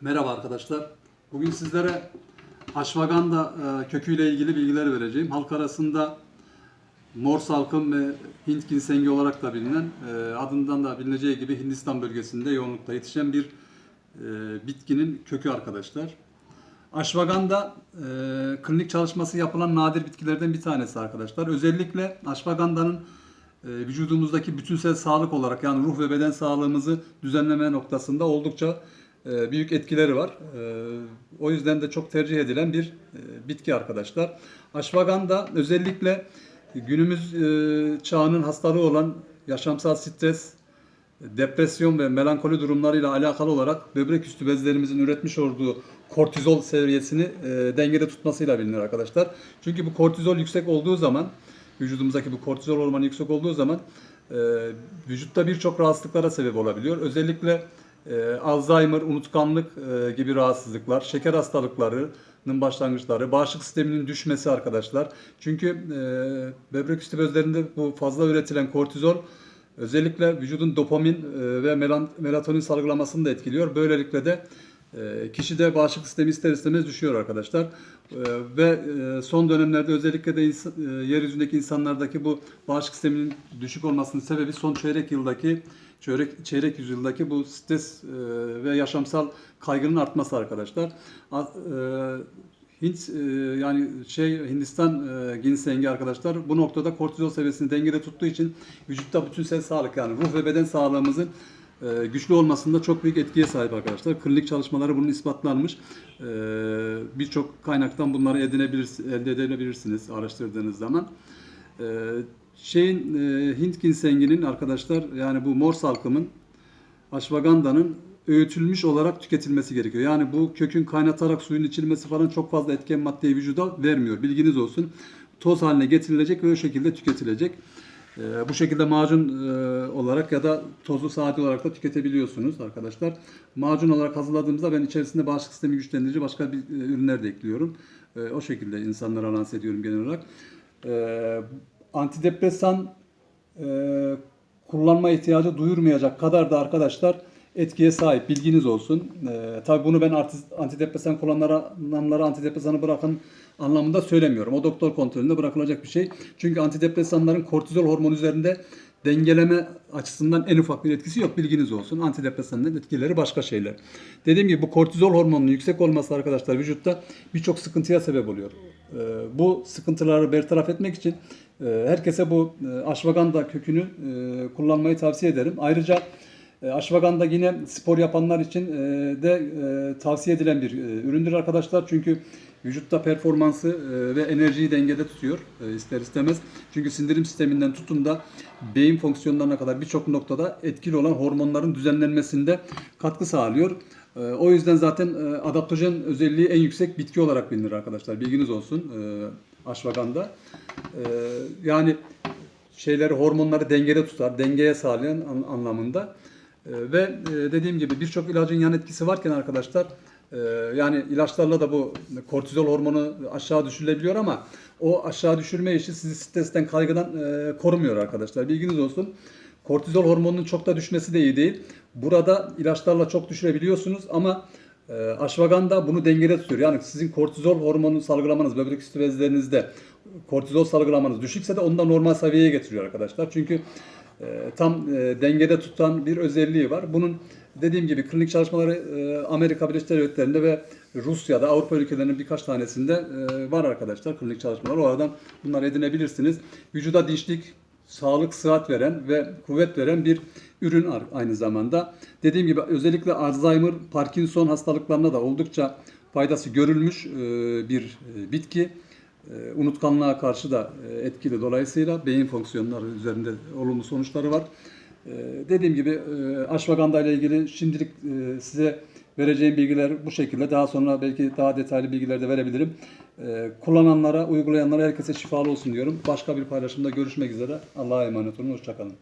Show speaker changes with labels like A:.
A: Merhaba arkadaşlar. Bugün sizlere aşvaganda e, köküyle ilgili bilgiler vereceğim. Halk arasında mor salkım ve Hint ginsengi olarak da bilinen, e, adından da bilineceği gibi Hindistan bölgesinde yoğunlukta yetişen bir e, bitkinin kökü arkadaşlar. Aşvaganda klinik çalışması yapılan nadir bitkilerden bir tanesi arkadaşlar. Özellikle aşvagandanın vücudumuzdaki bütünsel sağlık olarak yani ruh ve beden sağlığımızı düzenleme noktasında oldukça büyük etkileri var. E, o yüzden de çok tercih edilen bir e, bitki arkadaşlar. Aşvaganda özellikle günümüz e, çağının hastalığı olan yaşamsal stres, depresyon ve melankoli durumlarıyla alakalı olarak böbrek üstü bezlerimizin üretmiş olduğu kortizol seviyesini e, dengede tutmasıyla bilinir arkadaşlar. Çünkü bu kortizol yüksek olduğu zaman, vücudumuzdaki bu kortizol hormonu yüksek olduğu zaman e, vücutta birçok rahatsızlıklara sebep olabiliyor. Özellikle e, Alzheimer, unutkanlık e, gibi rahatsızlıklar, şeker hastalıklarının başlangıçları, bağışıklık sisteminin düşmesi arkadaşlar. Çünkü e, böbrek üstü bezlerinde bu fazla üretilen kortizol özellikle vücudun dopamin e, ve melatonin salgılamasını da etkiliyor. Böylelikle de e, kişide bağışıklık sistemi ister istemez düşüyor arkadaşlar. E, Ve son dönemlerde özellikle de ins- e, yeryüzündeki insanlardaki bu bağışıklık sisteminin düşük olmasının sebebi son çeyrek yıldaki çeyrek, çeyrek yüzyıldaki bu stres e, ve yaşamsal kaygının artması arkadaşlar. A- e, Hint e, yani şey Hindistan e, ginsengi arkadaşlar bu noktada kortizol seviyesini dengede tuttuğu için vücutta bütünsel sağlık yani ruh ve beden sağlığımızın e, güçlü olmasında çok büyük etkiye sahip arkadaşlar. Klinik çalışmaları bunun ispatlanmış. E, Birçok kaynaktan bunları edinebilirsiniz, elde edebilirsiniz araştırdığınız zaman. E, şeyin e, Hint ginsenginin arkadaşlar yani bu mor salkımın aşvagandanın öğütülmüş olarak tüketilmesi gerekiyor. Yani bu kökün kaynatarak suyun içilmesi falan çok fazla etken maddeyi vücuda vermiyor. Bilginiz olsun. Toz haline getirilecek ve o şekilde tüketilecek. Ee, bu şekilde macun e, olarak ya da tozlu saati olarak da tüketebiliyorsunuz arkadaşlar. Macun olarak hazırladığımızda ben içerisinde bağışıklık sistemi güçlendirici başka bir e, ürünler de ekliyorum. E, o şekilde insanlara lanse ediyorum genel olarak. E, antidepresan e, kullanma ihtiyacı duyurmayacak kadar da arkadaşlar etkiye sahip. Bilginiz olsun. E, tabii bunu ben antidepresan kullananlara antidepresanı bırakın anlamında söylemiyorum. O doktor kontrolünde bırakılacak bir şey. Çünkü antidepresanların kortizol hormonu üzerinde dengeleme açısından en ufak bir etkisi yok. Bilginiz olsun. Antidepresanların etkileri başka şeyler. Dediğim gibi bu kortizol hormonunun yüksek olması arkadaşlar vücutta birçok sıkıntıya sebep oluyor. E, bu sıkıntıları bertaraf etmek için e, herkese bu e, aşvaganda kökünü e, kullanmayı tavsiye ederim. Ayrıca Aşvaganda yine spor yapanlar için de tavsiye edilen bir üründür arkadaşlar. Çünkü vücutta performansı e, ve enerjiyi dengede tutuyor e, ister istemez. Çünkü sindirim sisteminden tutun da beyin fonksiyonlarına kadar birçok noktada etkili olan hormonların düzenlenmesinde katkı sağlıyor. E, O yüzden zaten e, adaptojen özelliği en yüksek bitki olarak bilinir arkadaşlar. Bilginiz olsun aşvaganda. Yani şeyleri hormonları dengede tutar, dengeye sağlayan an- anlamında. Ve dediğim gibi birçok ilacın yan etkisi varken arkadaşlar e, yani ilaçlarla da bu kortizol hormonu aşağı düşürülebiliyor ama o aşağı düşürme işi sizi stresten kaygıdan e, korumuyor arkadaşlar. Bilginiz olsun. Kortizol hormonunun çok da düşmesi de iyi değil. Burada ilaçlarla çok düşürebiliyorsunuz ama e, aşvaganda bunu dengede tutuyor. Yani sizin kortizol hormonu salgılamanız böbrek üstü bezlerinizde kortizol salgılamanız düşükse de onu da normal seviyeye getiriyor arkadaşlar. Çünkü e, tam e, dengede tutan bir özelliği var. Bunun dediğim gibi klinik çalışmaları e, Amerika Birleşik Devletleri'nde ve Rusya'da, Avrupa ülkelerinin birkaç tanesinde e, var arkadaşlar klinik çalışmalar. Oradan bunları edinebilirsiniz. Vücuda dinçlik, sağlık, sıhhat veren ve kuvvet veren bir ürün aynı zamanda. Dediğim gibi özellikle Alzheimer, Parkinson hastalıklarına da oldukça faydası görülmüş e, bir bitki. Unutkanlığa karşı da etkili dolayısıyla beyin fonksiyonları üzerinde olumlu sonuçları var. E, Dediğim gibi e, aşvaganda ile ilgili şimdilik e, size vereceğim bilgiler bu şekilde. Daha sonra belki daha detaylı bilgiler de verebilirim. E, Kullananlara, uygulayanlara herkese şifalı olsun diyorum. Başka bir paylaşımda görüşmek üzere. Allah'a emanet olun. Hoşçakalın.